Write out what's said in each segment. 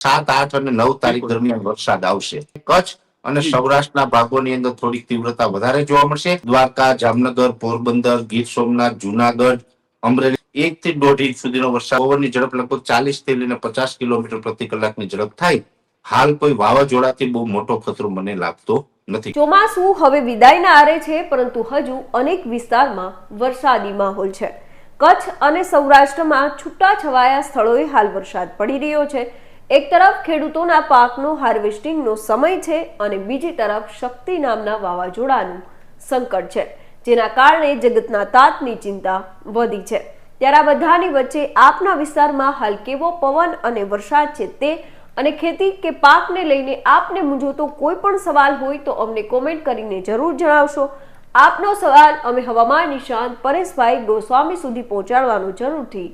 સાત, આઠ અને નવ તારીખ દરમિયાન વરસાદ આવશે. કચ્છ અને સૌરાષ્ટ્રના ભાગોની અંદર થોડીક તીવ્રતા વધારે જોવા મળશે. દ્વારકા, જામનગર, પોરબંદર, ગીર સોમનાથ, જુનાગઢ, અમરેલી એક થી દોઢ ઇંચ સુધીનો વરસાદ. પવનની ઝડપ લગભગ ચાલીસથી લઈને પચાસ કિલોમીટર પ્રતિ કલાકની ઝડપ થાય. હાલ કોઈ વાવાઝોડાથી બહુ મોટો ખતરો મને લાગતો નથી. ચોમાસું હવે વિદાયના આરે છે, પરંતુ હજુ અનેક વિસ્તારમાં વરસાદી માહોલ છે. કચ્છ અને સૌરાષ્ટ્રમાં છૂટા છવાયા સ્થળોએ હાલ વરસાદ પડી રહ્યો છે. એક તરફ ખેડૂતોના પાકનો હાર્વેસ્ટિંગનો સમય છે અને બીજી તરફ શક્તિ નામના વાવાઝોડાનું સંકટ છે, જેના કારણે જગતના તાતની ચિંતા વધી છે. ત્યારે બધાની વચ્ચે આપના વિસ્તારમાં હાલ કેવો પવન અને વરસાદ છે તે અને ખેતી કે પાકને લઈને આપને મૂંઝવતો કોઈ પણ સવાલ હોય તો અમને કોમેન્ટ કરીને જરૂર જણાવશો. આપનો સવાલ અમે હવામાન નિશાંત પરેશભાઈ ગોસ્વામી સુધી પહોંચાડવાનો જરૂરથી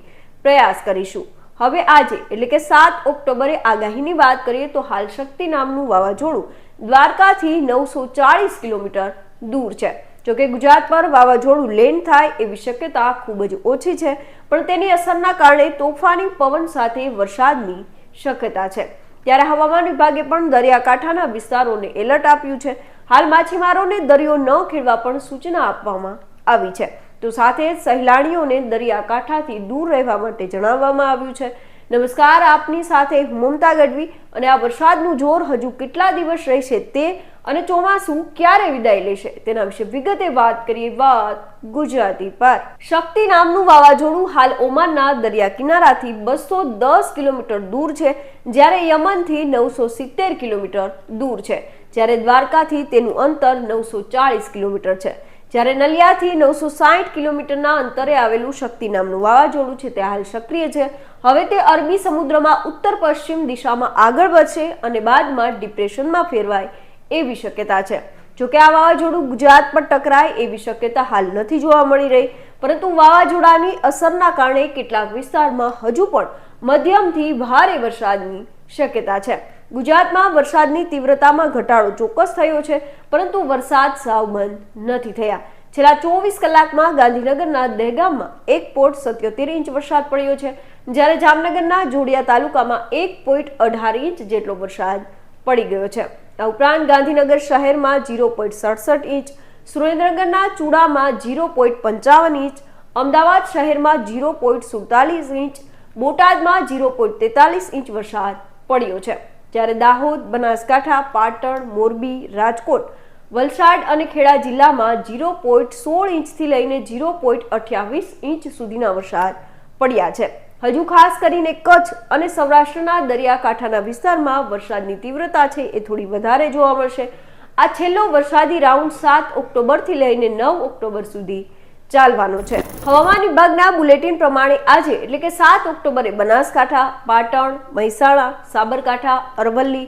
પ્રયાસ કરીશું. હવે આજે, એટલે કે સાત ઓક્ટોબરે આગાહીની વાત કરીએ તો હાલ શક્તિ નામનું વાવાઝોડું દ્વારકાથી નવસો ચાળીસ કિલોમીટર દૂર છે. જોકે ગુજરાત પર વાવાઝોડું લેન્ડ થાય એવી શક્યતા ખૂબ જ ઓછી છે, પણ તેની અસરના કારણે તોફાની પવન સાથે વરસાદની શક્યતા છે. ત્યારે હવામાન વિભાગે પણ દરિયાકાંઠાના વિસ્તારોને એલર્ટ આપ્યું છે. હાલ માછીમારોને દરિયો ન ખેડવા પણ સૂચના આપવામાં આવી છે. તો સાથે સહેલાણીઓને દરિયાકાંઠાથી દૂર રહેવા માટે જણાવવામાં આવ્યું છે. નમસ્કાર, આપની સાથે હું મમતા ગઢવી અને આ વરસાદનું જોર હજુ કેટલા દિવસ રહેશે તે અને ચોમાસું ક્યારે વિદાય લેશે તેના વિશે વિગતે વાત કરીએ વાત ગુજરાતી પર. શક્તિ નામનું વાવાઝોડું હાલ ઓમાનના દરિયા કિનારાથી બસો દસ કિલોમીટર દૂર છે, જ્યારે યમનથી નવસો સિત્તેર કિલોમીટર દૂર છે, જ્યારે દ્વારકાથી તેનું અંતર નવસો ચાળીસ કિલોમીટર છે. જ્યારે નલિયાથી નવસો સાઠ કિલોમીટરના અંતરે આવેલું શક્તિ નામનું વાવાઝોડું છે તે હાલ સક્રિય છે. હવે તે અરબી સમુદ્રમાં ઉત્તર પશ્ચિમ દિશામાં આગળ વધશે અને બાદમાં ડિપ્રેશનમાં ફેરવાય એવી શક્યતા છે. જોકે આ વાવાઝોડું ગુજરાત પર ટકરાય એવી શક્યતા હાલ નથી જોવા મળી રહી. પરંતુ વાવાઝોડાની અસરના કારણે કેટલાક વિસ્તારમાં હજુ પણ મધ્યમથી ભારે વરસાદની શક્યતા છે. ગુજરાતમાં વરસાદની તીવ્રતામાં ઘટાડો ચોક્કસ થયો છે, પરંતુ વરસાદ સાવ બંધ નથી થયા. છેલ્લા ચોવીસ કલાકમાં ગાંધીનગરના દહેગામમાં એક પોઈન્ટ સત્યોતેર ઇંચ વરસાદ પડ્યો છે. જ્યારે જામનગરના જોડિયા તાલુકામાં એક પોઈન્ટ અઢાર ઇંચ જેટલો વરસાદ પડી ગયો છે. આ ઉપરાંત ગાંધીનગર શહેરમાં જીરો પોઈન્ટ સડસઠ ઇંચ, સુરેન્દ્રનગરના ચૂડામાં જીરો પોઈન્ટ પંચાવન ઇંચ, અમદાવાદ શહેરમાં જીરો પોઈન્ટ સુડતાલીસ ઇંચ, બોટાદમાં જીરો પોઈન્ટ તેતાલીસ ઇંચ વરસાદ પડ્યો છે. જ્યારે દાહોદ, બનાસકાંઠા, પાટણ, મોરબી, રાજકોટ વલસાડ અને ખેડા જિલ્લામાં જીરો પોઈન્ટ સોળ ઇંચથી લઈને જીરો પોઈન્ટ અઠ્યાવીસ ઇંચ સુધીના વરસાદ પડ્યા છે. હજુ ખાસ કરીને કચ્છ અને સૌરાષ્ટ્રના દરિયાકાંઠાના વિસ્તારમાં વરસાદની તીવ્રતા છે એ થોડી વધારે જોવા મળશે. આ છેલ્લો વરસાદી રાઉન્ડ સાત ઓક્ટોબરથી લઈને નવ ઓક્ટોબર સુધી ચાલવાનો છે. હવામાન વિભાગના બુલેટિન પ્રમાણે આજે, એટલે કે સાત ઓક્ટોબરે બનાસકાંઠા, પાટણ, મહેસાણા, સાબરકાંઠા, અરવલ્લી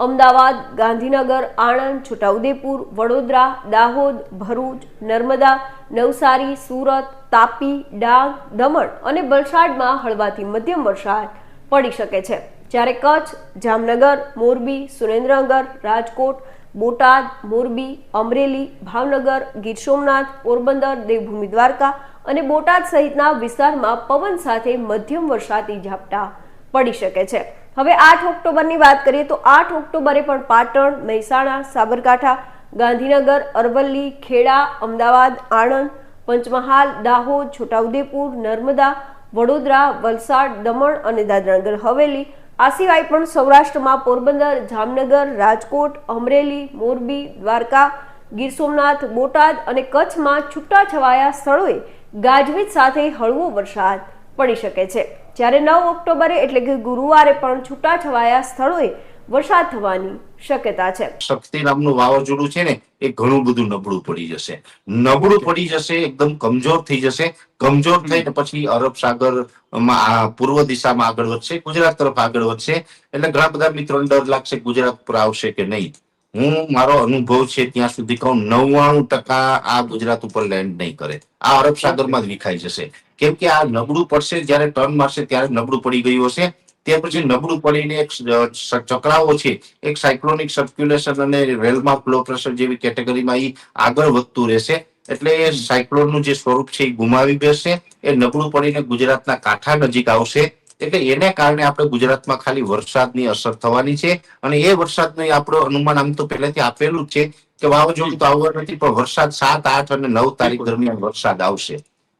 અમદાવાદ, ગાંધીનગર, આણંદ, છોટાઉદેપુર, વડોદરા, દાહોદ, ભરૂચ, નર્મદા, નવસારી, સુરત, તાપી, ડાંગ, દમણ અને વલસાડમાં હળવાથી મધ્યમ વરસાદ પડી શકે છે. જ્યારે કચ્છ, જામનગર, મોરબી, સુરેન્દ્રનગર, રાજકોટ, બોટાદ, મોરબી, અમરેલી, ભાવનગર, ગીર સોમનાથ, પોરબંદર, દેવભૂમિ દ્વારકા અને બોટાદ સહિતના વિસ્તારમાં પવન સાથે મધ્યમ વરસાદી ઝાપટા પડી શકે છે. હવે આઠ ઓક્ટોબરની વાત કરીએ તો આઠ ઓક્ટોબરે પણ પાટણ, મહેસાણા, સાબરકાંઠા, ગાંધીનગર, અરવલ્લી, ખેડા, અમદાવાદ, આણંદ, પંચમહાલ, દાહોદ, છોટાઉદેપુર, નર્મદા, વડોદરા, વલસાડ, દમણ અને દાદરાનગર. હવેલી, આ સિવાય પણ સૌરાષ્ટ્રમાં પોરબંદર, જામનગર, રાજકોટ, અમરેલી, મોરબી, દ્વારકા, ગીર સોમનાથ, બોટાદ અને કચ્છમાં છૂટાછવાયા સ્થળોએ ગાજવીજ સાથે હળવો વરસાદ પડી શકે છે. જ્યારે નવ ઓક્ટોબરે એટલે કે ગુરુવારે પણ છૂટાછવાયા સ્થળોએ વરસાદ થવાની શક્યતા છે. શક્તિ નામનું વાવાઝોડું છે ને, એ ઘણું બધું નબળું પડી જશે. નબળું પડી જશે, એકદમ કમજોર થઈ જશે. કમજોર થઈને પછી અરબ સાગરમાં પૂર્વ દિશામાં આગળ વધશે, ગુજરાત તરફ આગળ વધશે. એટલે ઘણા બધા મિત્રો ડર લાગશે ગુજરાત પર આવશે કે નહીં. હું મારો અનુભવ છે ત્યાં સુધી કહું નવ્વાણું ટકા આ ગુજરાત ઉપર લેન્ડ નહીં કરે. આ અરબ સાગરમાં જ વિખાઈ જશે. કેમ કે આ નબળું પડશે જ્યારે ટર્ન મારશે ત્યારે નબળું પડી ગયું હશે. તે પછી નબળું પડીને એક ચક્રાવો છે. એક સાયક્લોનિક સર્ક્યુલેશન અને રેલમાં ફ્લો પ્રેશર જેવી કેટેગરીમાં એ આગળ વધતું રહેશે. એટલે સાયક્લોનનું જે સ્વરૂપ છે એ ગુમાવી બેસશે એ નબળું પડીને ગુજરાતના કાંઠા નજીક આવશે. એટલે એને કારણે આપણે ગુજરાતમાં ખાલી વરસાદની અસર થવાની છે અને એ વરસાદનું આપણો અનુમાન આમ તો પહેલેથી આપેલું જ છે કે વાવાઝોડું તો આવવા નથી પણ વરસાદ સાત આઠ અને નવ તારીખ દરમિયાન વરસાદ આવશે.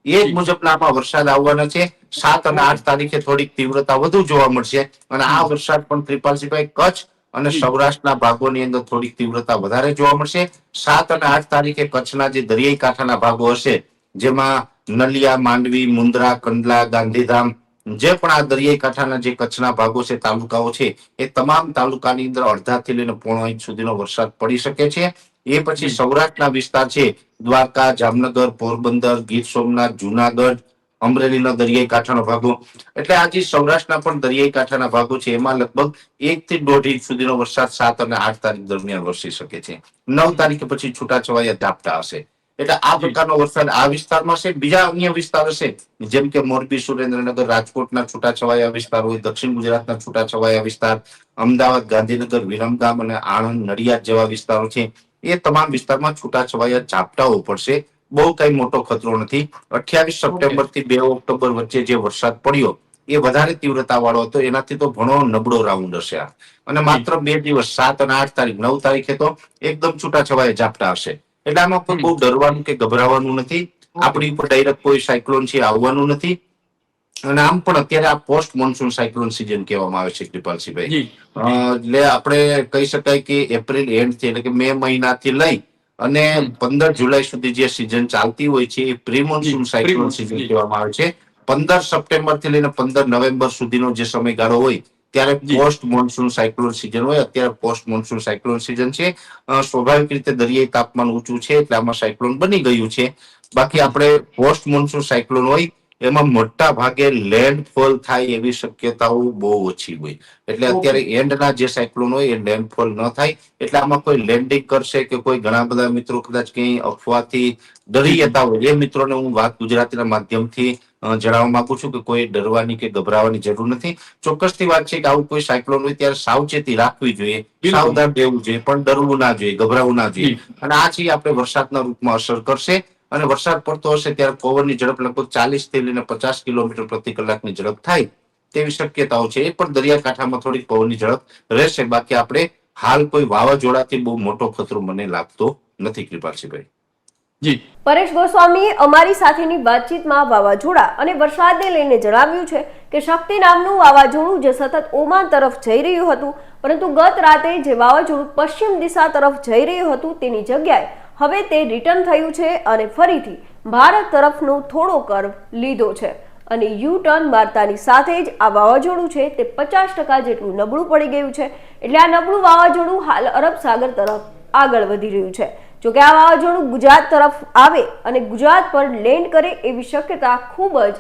એ જ મુજબના આમાં વરસાદ આવવાના છે. સાત અને આઠ તારીખે થોડીક તીવ્રતા વધુ જોવા મળશે અને આ વરસાદ પણ ત્રિપાલસિંહભાઈ કચ્છ અને સૌરાષ્ટ્રના ભાગોની અંદર થોડીક તીવ્રતા વધારે જોવા મળશે. સાત અને આઠ તારીખે કચ્છના જે દરિયાઈ કાંઠાના ભાગો હશે જેમાં નલિયા માંડવી મુન્દ્રા કંડલા ગાંધીધામ જે પણ આ દરિયાઈ કાંઠાના જે કચ્છના ભાગો છે તાલુકાઓ છે એ તમામ તાલુકાની અંદર અડધાથી લઈને પોણો ઇંચ સુધીનો વરસાદ પડી શકે છે. એ પછી સૌરાષ્ટ્રના વિસ્તાર છે દ્વારકા જામનગર પોરબંદર ગીર સોમનાથ જુનાગઢ અમરેલીના દરિયાઈ કાંઠાનો ભાગો. એટલે આજે સૌરાષ્ટ્રના પણ દરિયાઈ કાંઠાના ભાગો છે એમાં લગભગ એક થી દોઢ ઇંચ સુધીનો વરસાદ સાત અને આઠ તારીખ દરમિયાન વરસી શકે છે. નવ તારીખે પછી છૂટાછવાયા ઝાપટા હશે. એટલે આ પ્રકારનો વરસાદ આ વિસ્તારમાં છે. બીજા અન્ય વિસ્તાર હશે જેમ કે મોરબી સુરેન્દ્રનગર રાજકોટના છૂટાછવાયા વિસ્તાર હોય દક્ષિણ ગુજરાતના છૂટાછવાયા વિસ્તાર અમદાવાદ ગાંધીનગર વિરમગામ અને આણંદ નડિયાદ જેવા વિસ્તારો છે. એ તમામ વિસ્તારમાં છૂટાછવાયા ઝાપટાઓ પડશે. બહુ કઈ મોટો ખતરો નથી. અઠ્યાવીસ સપ્ટેમ્બરથી બે ઓક્ટોબર વચ્ચે જે વરસાદ પડ્યો એ વધારે તીવ્રતા વાળો હતો. એનાથી તો ઘણો નબળો રાઉન્ડ હશે આ. અને માત્ર બે દિવસ સાત અને આઠ તારીખ નવ તારીખે તો એકદમ છૂટાછવાયા ઝાપટા હશે. એટલે આમાં કોઈ બહુ ડરવાનું કે ગભરાવાનું નથી. આપણી ઉપર ડાયરેક્ટ કોઈ સાયક્લોન છે આવવાનું નથી. અને આમ પણ અત્યારે આ પોસ્ટ મોન્સૂન સાયક્લોન સિઝન કહેવામાં આવે છે કૃપાલસિંહભાઈ એટલે આપણે કહી શકાય કે એપ્રિલ એન્ડથી એટલે કે મે મહિનાથી લઈ અને પંદર જુલાઈ સુધી જે સિઝન ચાલતી હોય છે એ પ્રી મોન્સૂન સાયક્લોન સિઝન કહેવામાં આવે છે. પંદર સપ્ટેમ્બરથી લઈને પંદર નવેમ્બર સુધીનો જે સમયગાળો હોય ત્યારે પોસ્ટ મોન્સૂન સાયક્લોન સિઝન હોય અત્યારે પોસ્ટ મોન્સૂન સાયક્લોન સિઝન છે. સ્વાભાવિક રીતે દરિયાઈ તાપમાન ઊંચું છે એટલે આમાં સાયક્લોન બની ગયું છે. બાકી આપણે પોસ્ટ મોન્સૂન સાયક્લોન હોય એમાં મોટા ભાગે લેન્ડફોલ થાય એવી શક્યતાઓ બહુ ઓછી હોય. એટલે અત્યારે એન્ડના જે સાયક્લોન હોય એ લેન્ડફોલ ન થાય. એટલે આમાં કોઈ લેન્ડિંગ કરશે કે કોઈ ઘણા બધા મિત્રો કદાચ ક્યાંય અફવાથી ડરી જતા હોય એ મિત્રોને હું વાત ગુજરાતીના માધ્યમથી જણાવવા માંગુ છું કે કોઈ ડરવાની કે ગભરાવાની જરૂર નથી. ચોક્કસથી વાત છે કે આવું કોઈ સાયક્લોન હોય ત્યારે સાવચેતી રાખવી જોઈએ. સાવધાન રહેવું જોઈએ પણ ડરવું ના જોઈએ ગભરાવું ના જોઈએ. અને આ છે આપણે વરસાદના રૂપમાં અસર કરશે. અને વરસાદ પડતો હશે ત્યારે પવનની ઝડપ લગભગ ચાલીસથી લઈને પચાસ કિલોમીટર પ્રતિ કલાકની ઝડપ થાય તેવી શક્યતાઓ છે. એ પણ દરિયાકાંઠામાં થોડીક પવનની ઝડપ રહેશે. બાકી આપણે હાલ કોઈ વાવાઝોડાથી બહુ મોટો ખતરો મને લાગતો નથી કૃપાલસિંહભાઈ. પરેશ ગોસ્વામીએ અમારી સાથેની વાતચીતમાં વાવાઝોડા અને વરસાદને લઈને જણાવ્યું છે કે શક્તિ નામનું વાવાઝોડું જે સતત ઓમાન તરફ જઈ રહ્યું હતું, પરંતુ ગત રાતે જે વાવાઝોડું પશ્ચિમ દિશા તરફ જઈ રહ્યું હતું તેની જગ્યાએ હવે તે રિટર્ન થયું છે અને ફરીથી ભારત તરફનો થોડો કર્વ લીધો છે. અને યુ ટર્ન મારતાની સાથે જ આ વાવાઝોડું છે તે પચાસ ટકા જેટલું નબળું પડી ગયું છે. એટલે આ નબળું વાવાઝોડું હાલ અરબ સાગર તરફ આગળ વધી રહ્યું છે. જોકે આ વાવાઝોડું ગુજરાત તરફ આવે અને ગુજરાત પર લેન્ડ કરે એવી શક્યતા ખૂબ જ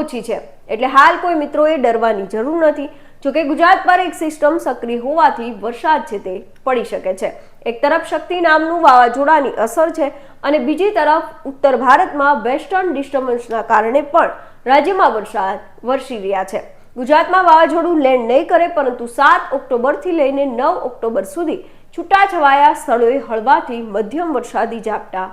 ઓછી છે. એટલે હાલ કોઈ મિત્રોએ ડરવાની જરૂર નથી. જોકે ગુજરાત પર એક સિસ્ટમ સક્રિય હોવાથી વરસાદ છે તે પડી શકે છે. એક તરફ શક્તિ નામનું વાવાઝોડાની અસર છે અને બીજી તરફ ઉત્તર ભારતમાં વેસ્ટર્ન ડિસ્ટર્બન્સના કારણે પણ રાજ્યમાં વરસાદ વરસી રહ્યા છે. ગુજરાતમાં વાવાઝોડું લેન્ડ નહીં કરે, પરંતુ સાત ઓક્ટોબરથી લઈને નવ ઓક્ટોબર સુધી છૂટાછવાયા સ્થળોએ હળવાથી મધ્યમ વરસાદી ઝાપટા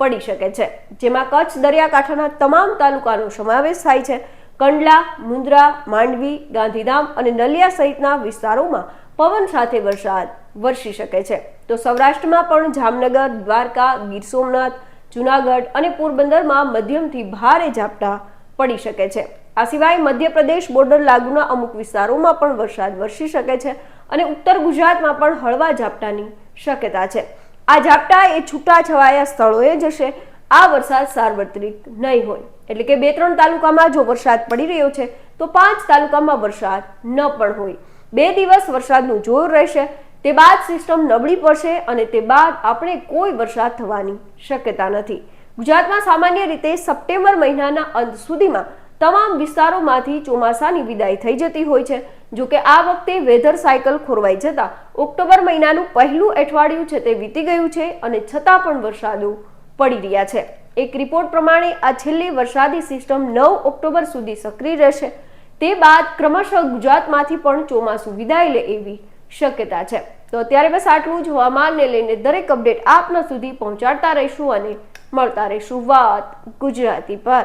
પડી શકે છે, જેમાં કચ્છ દરિયાકાંઠાના તમામ તાલુકાનો સમાવેશ થાય છે. કંડલા, મુન્દ્રા, માંડવી, ગાંધીધામ અને નલિયા સહિતના વિસ્તારોમાં પવન સાથે વરસાદ વરસી શકે છે. તો સૌરાષ્ટ્રમાં પણ જામનગર, દ્વારકા, ગીર સોમનાથ, જુનાગઢ અને પોરબંદરમાં મધ્યમથી ભારે ઝાપટા પડી શકે છે. આ સિવાય મધ્યપ્રદેશ બોર્ડર લાગુના અમુક વિસ્તારોમાં પણ વરસાદ વરસી શકે છે. અને ઉત્તર ગુજરાતમાં પણ હળવા ઝાપટાની શક્યતા છે. આ ઝાપટા એ છૂટા છવાયા સ્થળોએ જશે. આ વરસાદ સાર્વત્રિક નહીં હોય. એટલે કે બે ત્રણ તાલુકામાં જો વરસાદ પડી રહ્યો છે, તો પાંચ તાલુકામાં વરસાદ ન પણ હોય. બે દિવસ વરસાદનું જોર રહેશે, તે બાદ સિસ્ટમ નબળી પડશે અને તે બાદ આપણે કોઈ વરસાદ થવાની શક્યતા નથી. ગુજરાતમાં સામાન્ય રીતે સપ્ટેમ્બર મહિનાના અંત સુધીમાં તમામ વિસ્તારોમાંથી ચોમાસાની વિદાય થઈ જતી હોય છે. જો કે આ વખતે વેધર સાયકલ ખોરવાઈ જતા ઓક્ટોબર મહિનાનું પહેલું અઠવાડિયું છે તે વીતી ગયું છે અને છતાં પણ વરસાદો પડી રહ્યા છે. એક રિપોર્ટ પ્રમાણે આ છેલ્લી વરસાદી સિસ્ટમ નવ ઓક્ટોબર સુધી સક્રિય રહેશે. તે બાદ ક્રમશઃ ગુજરાતમાંથી પણ ચોમાસું વિદાય લે એવી શક્યતા છે. તો અત્યારે બસ આટલું જ. હવામાનને લઈને દરેક અપડેટ આપના સુધી પહોંચાડતા રહીશું અને મળતા રહીશું વાત ગુજરાતી પર.